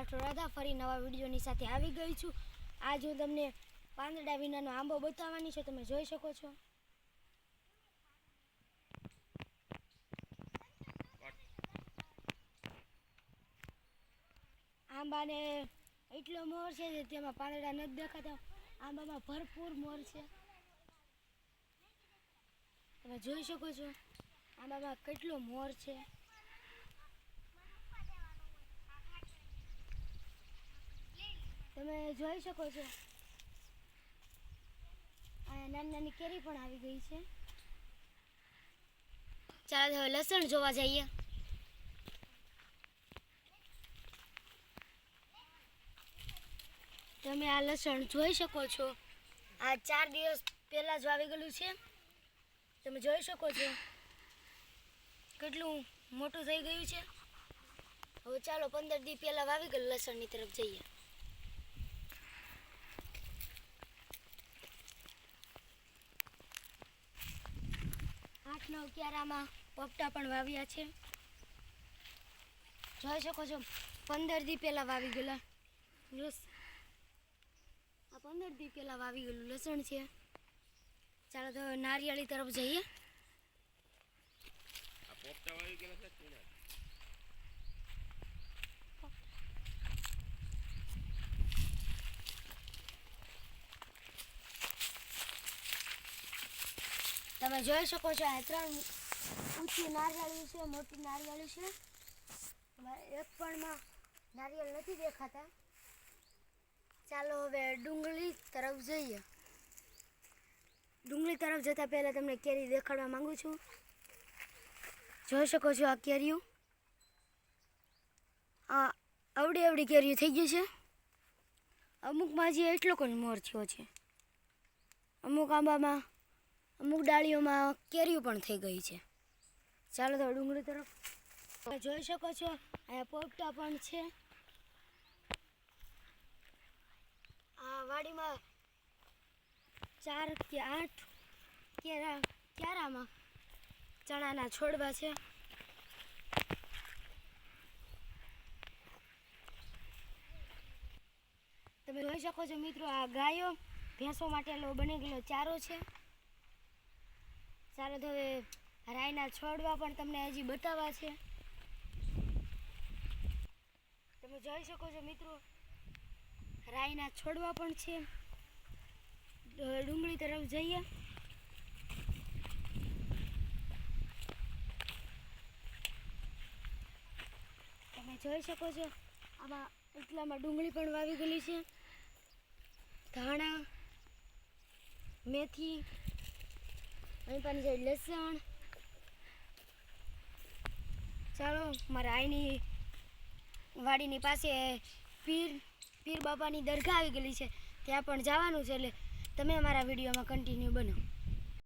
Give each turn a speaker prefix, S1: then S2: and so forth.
S1: રાઠોડ ફરી નવા વિડીયોની સાથે આવી ગઈ છું. આજ હું તમને પાંદડા વિનાનો આંબો બતાવવાની છે. તમે જોઈ શકો છો. આંબાને એટલો મોર છે કે તેમાં પાંદડા નથી દેખાતા. આંબામાં ભરપૂર મોર છે. તમે જોઈ શકો છો. આંબામાં કેટલો મોર છે. તમે જોઈ શકો છો. નાની નાની કેરી પણ આવી ગઈ છે. ચાલો હવે લસણ જોવા જઈએ. તમે આ લસણ જોઈ શકો છો. આ ચાર દિવસ પહેલાં જ આવી ગયેલું છે. તમે જોઈ શકો છો. કેટલું મોટું થઈ ગયું છે. હવે ચાલો પંદર દી પહેલાં વાવી ગયેલું લસણની તરફ જઈએ. નવ ક્યારામાં પોપટા પણ વાવ્યા છે. જોઈ શકો છો, પંદર દી પહેલાં વાવી ગયેલા લસ, આ પંદર દી પહેલાં વાવી ગયેલું લસણ છે. ચાલો તો નારિયેળી તરફ જઈએ.
S2: પોપટા વાવી ગયેલા છે
S1: તમે જોઈ શકો છો, આ ત્રણ ઊંચી નારિયેળી છે, મોટી નારિયેળી છે. એક પણમાં નારિયેળ નથી દેખાતા. ચાલો હવે ડુંગળી તરફ જઈએ. ડુંગળી તરફ જતાં પહેલાં તમને કેરી દેખાડવા માંગુ છું. જોઈ શકો છો આ કેરીઓ. આ અવડી અવડી કેરીઓ થઈ ગઈ છે. અમુકમાં હજી એટલો કોઈ મોર થયો છે. અમુક આંબામાં અમુક ડાળીઓમાં કેરીઓ પણ થઈ ગઈ છે. ચાલો તો ડુંગળી તરફ જોઈ શકો છો, અહીંયા પોપટા પણ છે. આ વાડીમાં ચાર કે આઠ કેરા ક્યારામાં ચણાના છોડવા છે. તમે જોઈ શકો છો મિત્રો, આ ગાયો ભેંસો માટેનો બની ગયેલો ચારો છે. ચાલો તો હવે રાયના છોડવા પણ તમને હજી બતાવવા છે. તમે જોઈ શકો છો મિત્રો, રાયના છોડવા પણ છે. ડુંગળી તરફ જઈએ. તમે જોઈ શકો છો, આમાં એટલામાં ડુંગળી પણ વાવી ગયેલી છે. ધાણા, મેથી અહીં પાણી જાય લસણ ચાલો, મારા આઈની વાડીની પાસે પીર પીર બાબાની દરગાહ આવી ગયેલી છે. ત્યાં પણ જવાનું છે, એટલે તમે અમારા વિડીયોમાં કન્ટિન્યુ બનો